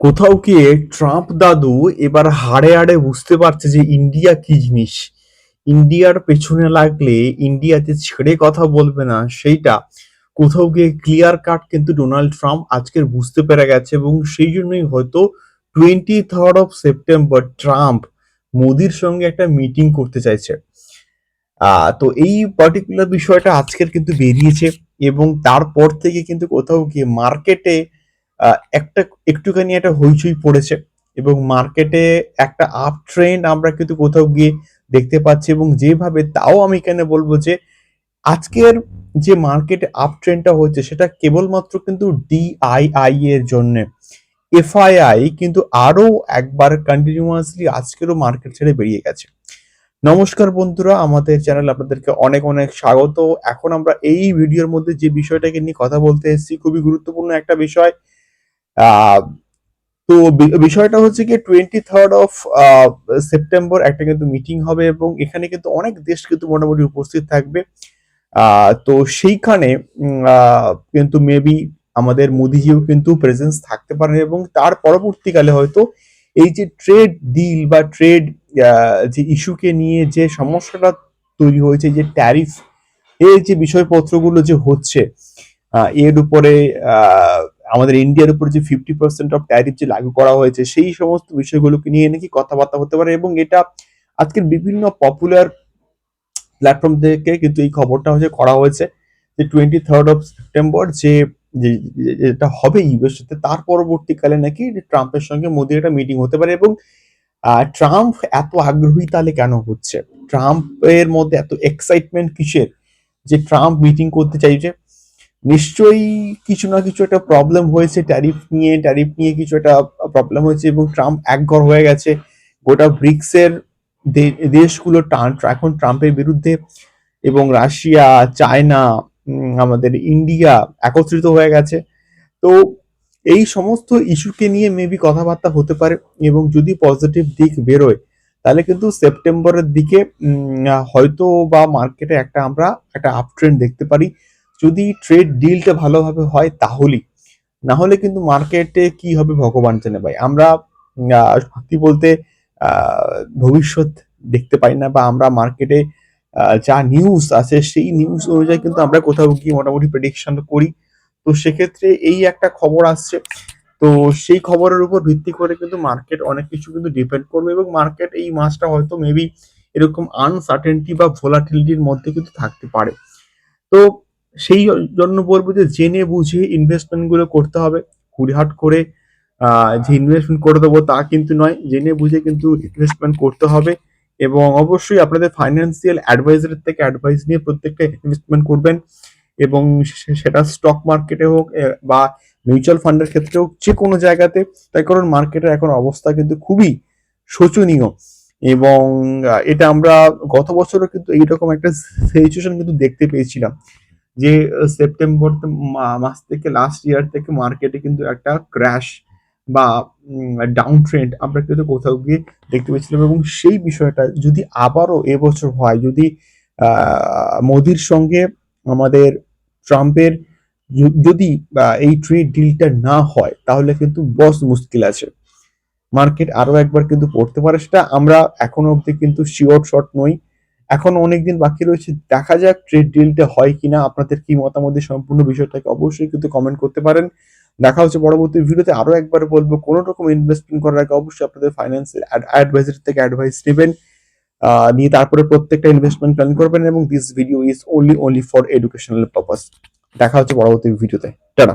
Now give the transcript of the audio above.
কোথাও গিয়ে ট্রাম্প দাদু এবার হাড়ে হাড়ে বুঝতে পারছে যে ইন্ডিয়া কি জিনিস? ইন্ডিয়ার পেছনে লাগলে ইন্ডিয়া যে ছেড়ে কথা বলবে না, সেইটা। কোথাও গিয়ে ক্লিয়ার কাট কিন্তু ডোনাল্ড ট্রাম্প আজকের বুঝতে পেরে গেছে এবং সেই জন্যই হয়তো twenty third of September Trump মোদির সঙ্গে একটা মিটিং করতে চাইছে। তো এই পার্টিকুলার বিষয়টা আজকের কিন্তু বেরিয়েছে এবং তারপর থেকে কিন্তু কোথাও গিয়ে মার্কেটে একটা একটুখানি একটা হইচই পড়েছে এবং মার্কেটে একটা আপ ট্রেন্ড আমরা কিন্তু কোথাও গিয়ে দেখতে পাচ্ছি এবং যেভাবে তাও আমি এখানে বলব যে আজকের যে মার্কেটে আপ ট্রেন্ডটা হচ্ছে সেটা কেবলমাত্র কিন্তু ডিআইআই এর জন্য। এফআইআই কিন্তু আরও একবার কন্টিনিউয়াসলি আজকেরও মার্কেট ছেড়ে বেরিয়ে গেছে। নমস্কার বন্ধুরা, আমাদের চ্যানেল আপনাদেরকে অনেক অনেক স্বাগত। এখন আমরা এই ভিডিওর মধ্যে যে বিষয়টাকে নিয়ে কথা বলতে এসেছি, খুবই গুরুত্বপূর্ণ একটা বিষয়। তো বিষয়টা হচ্ছে কি টোয়েন্টি থার্ড অফ সেপ্টেম্বর একটা কিন্তু মিটিং হবে এবং এখানে কিন্তু অনেক দেশ কিন্তু মোটামুটি উপস্থিত থাকবে। তো সেইখানে কিন্তু মেবি আমাদের মোদিজিও কিন্তু প্রেজেন্স থাকতে পারেন এবং তার পরবর্তীকালে হয়তো এই যে ট্রেড ডিল বা ট্রেড যে ইস্যুকে নিয়ে যে সমস্যাটা তৈরি হয়েছে, যে ট্যারিফ এর যে বিষয়পত্রগুলো যে হচ্ছে এর উপরে আমাদের ইন্ডিয়ার উপর যে ফিফটি পার্সেন্ট অফ ট্যারিফ যে লাগু করা হয়েছে, সেই সমস্ত বিষয়গুলোকে নিয়ে নাকি কথাবার্তা হতে পারে এবং এটা আজকের বিভিন্ন পপুলার প্ল্যাটফর্ম থেকে কিন্তু এই খবরটা হচ্ছে করা হয়েছে যে টোয়েন্টি থার্ড অফ সেপ্টেম্বর যে যেটা হবে ইউএস সাথে তার পরবর্তীকালে নাকি ট্রাম্পের সঙ্গে মোদির একটা মিটিং হতে পারে এবং ট্রাম্প এত আগ্রহী তাহলে কেন হচ্ছে? ট্রাম্পের মধ্যে এত এক্সাইটমেন্ট কিসের? যে ট্রাম্প মিটিং করতে চাইছে নিশ্চয়ই কিছু না কিছু একটা প্রবলেম হয়েছে ট্যারিফ নিয়ে ট্যারিফ নিয়ে কিছু একটা প্রবলেম হয়েছে এবং ট্রাম্প একঘর হয়ে গেছে। গোটা ব্রিক্সের দেশগুলো এখন ট্রাম্পের বিরুদ্ধে এবং রাশিয়া, চায়না আমাদের ইন্ডিয়া একত্রিত হয়ে গেছে। তো এই সমস্ত ইস্যুকে নিয়ে মেবি কথাবার্তা হতে পারে এবং যদি পজিটিভ দিক বেরোয়, তাহলে কিন্তু সেপ্টেম্বরের দিকে হয়তো বা মার্কেটে একটা আমরা একটা আপ ট্রেন্ড দেখতে পারি। যদি ট্রেড ডিলটা ভালোভাবে হয় তাহলেই। না হলে কিন্তু মার্কেটে কি হবে ভগবান জানে ভাই? আমরা সত্যি বলতে ভবিষ্যৎ দেখতে পাই না বা আমরা মার্কেটে যা নিউজ আছে সেই নিউজ অনুযায়ী কিন্তু আমরা কোথাও গিয়ে মোটামুটি প্রেডিকশন করি। তো সেক্ষেত্রে এই একটা খবর আসছে। তো সেই খবরের উপর ভিত্তি করে কিন্তু মার্কেট অনেক কিছু কিন্তু ডিপেন্ড করবে এবং মার্কেট এই মাসটা হয়তো মেবি এরকম আনসার্টেনটি বা ভোলাটিলিটির মধ্যে কিন্তু থাকতে পারে। তো সেই জন্য বলব যে জেনে বুঝে ইনভেস্টমেন্টগুলো করতে হবে। হুড়হাট করে যে ইনভেস্টমেন্ট করে দেবো তা কিন্তু নয়, জেনে বুঝে কিন্তু ইনভেস্টমেন্ট করতে হবে এবং অবশ্যই আপনাদের ফাইন্যান্সিয়াল অ্যাডভাইজারের থেকে অ্যাডভাইস নিয়ে প্রত্যেকটা ইনভেস্টমেন্ট করবেন এবং সেটা স্টক মার্কেটে হোক বা মিউচুয়াল ফান্ডের ক্ষেত্রে হোক যে কোনো জায়গাতে। তাই কারণ মার্কেটের এখন অবস্থা কিন্তু খুবই শোচনীয় এবং এটা আমরা গত বছরও কিন্তু এইরকম একটা সিচুয়েশন কিন্তু দেখতে পেয়েছিলাম। যে সেপ্টেম্বর মাস থেকে লাস্ট ইয়ার থেকে মার্কেটে কিন্তু একটা ক্র্যাশ বা ডাউন ট্রেন্ড আমরা কিন্তু কোথাও গিয়ে দেখতে পেয়েছিলাম এবং সেই বিষয়টা যদি আবারও এবছর হয়, যদি মোদির সঙ্গে আমাদের ট্রাম্পের যদি এই ট্রেড ডিলটা না হয়, তাহলে কিন্তু বস মুশকিল আছে। মার্কেট আরও একবার কিন্তু পড়তে পারে সেটা আমরা এখনও অবধি কিন্তু শিওর শর্ট নই। এখন অনেকদিন বাকি রয়েছে, দেখা যাক ট্রেড ডিলটা হয় কিনা, আপনাদের কি মতামত সম্পূর্ণ বিষয়টাকে অবশ্যই কিন্তু কমেন্ট করতে পারেন। দেখা হচ্ছে পরবর্তী ভিডিওতে আরও একবার বলব, কোনো রকম ইনভেস্টমেন্ট করার আগে অবশ্যই আপনাদের ফাইন্যান্সিয়াল অ্যাডভাইজার থেকে অ্যাডভাইস নেবেন নিয়ে তারপরে প্রত্যেকটা ইনভেস্টমেন্ট প্ল্যান করবেন এবং this video is only only for educational purpose দেখা হচ্ছে পরবর্তী ভিডিওতে। টাটা।